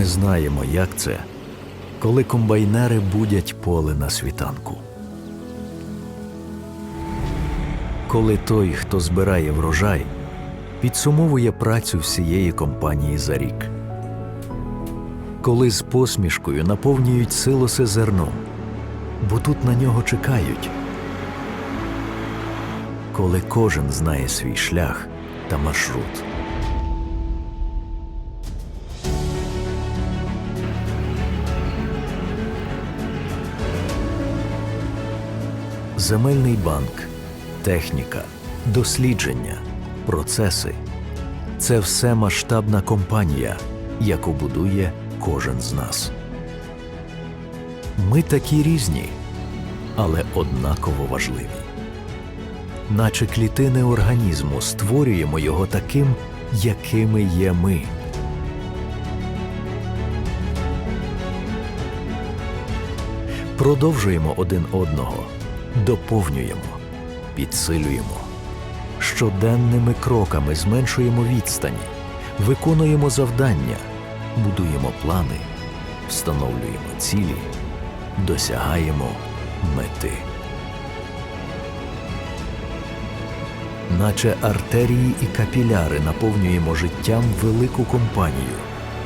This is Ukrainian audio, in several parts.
Ми знаємо, як це, коли комбайнери будять поле на світанку. Коли той, хто збирає врожай, підсумовує працю всієї компанії за рік. Коли з посмішкою наповнюють силоси зерном, бо тут на нього чекають. Коли кожен знає свій шлях та маршрут. Земельний банк, техніка, дослідження, процеси це все масштабна компанія, яку будує кожен з нас. Ми такі різні, але однаково важливі. Наче клітини організму створюємо його таким, якими є ми. Продовжуємо один одного, доповнюємо, підсилюємо. Щоденними кроками зменшуємо відстані, виконуємо завдання, будуємо плани, встановлюємо цілі, досягаємо мети. Наче артерії і капіляри наповнюємо життям велику компанію,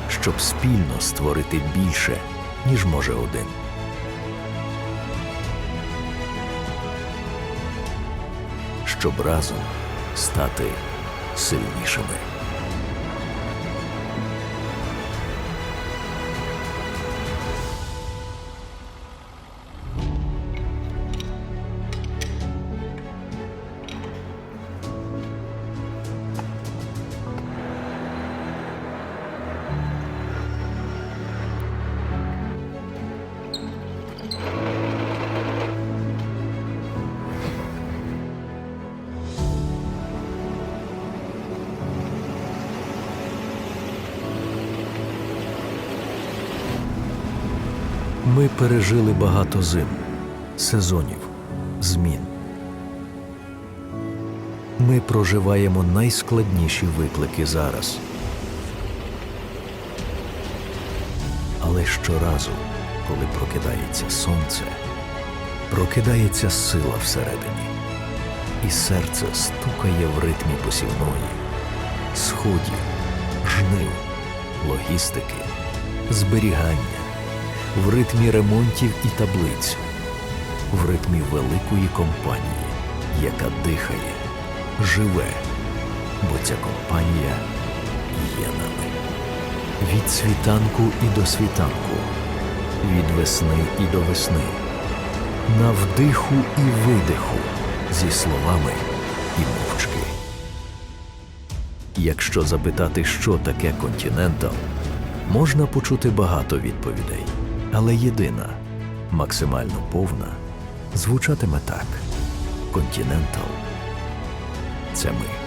щоб спільно створити більше, ніж може один. Щоб разом стати сильнішими. Ми пережили багато зим, сезонів, змін. Ми проживаємо найскладніші виклики зараз. Але щоразу, коли прокидається сонце, прокидається сила всередині, і серце стукає в ритмі посівної, сходів, жнив, логістики, зберігання в ритмі ремонтів і таблиць, в ритмі великої компанії, яка дихає, живе, бо ця компанія є нами. Від світанку і до світанку, від весни і до весни, на вдиху і видиху зі словами і мовчки. Якщо запитати, що таке континентал, можна почути багато відповідей, але єдина, максимально повна, звучатиме так: континентал це ми.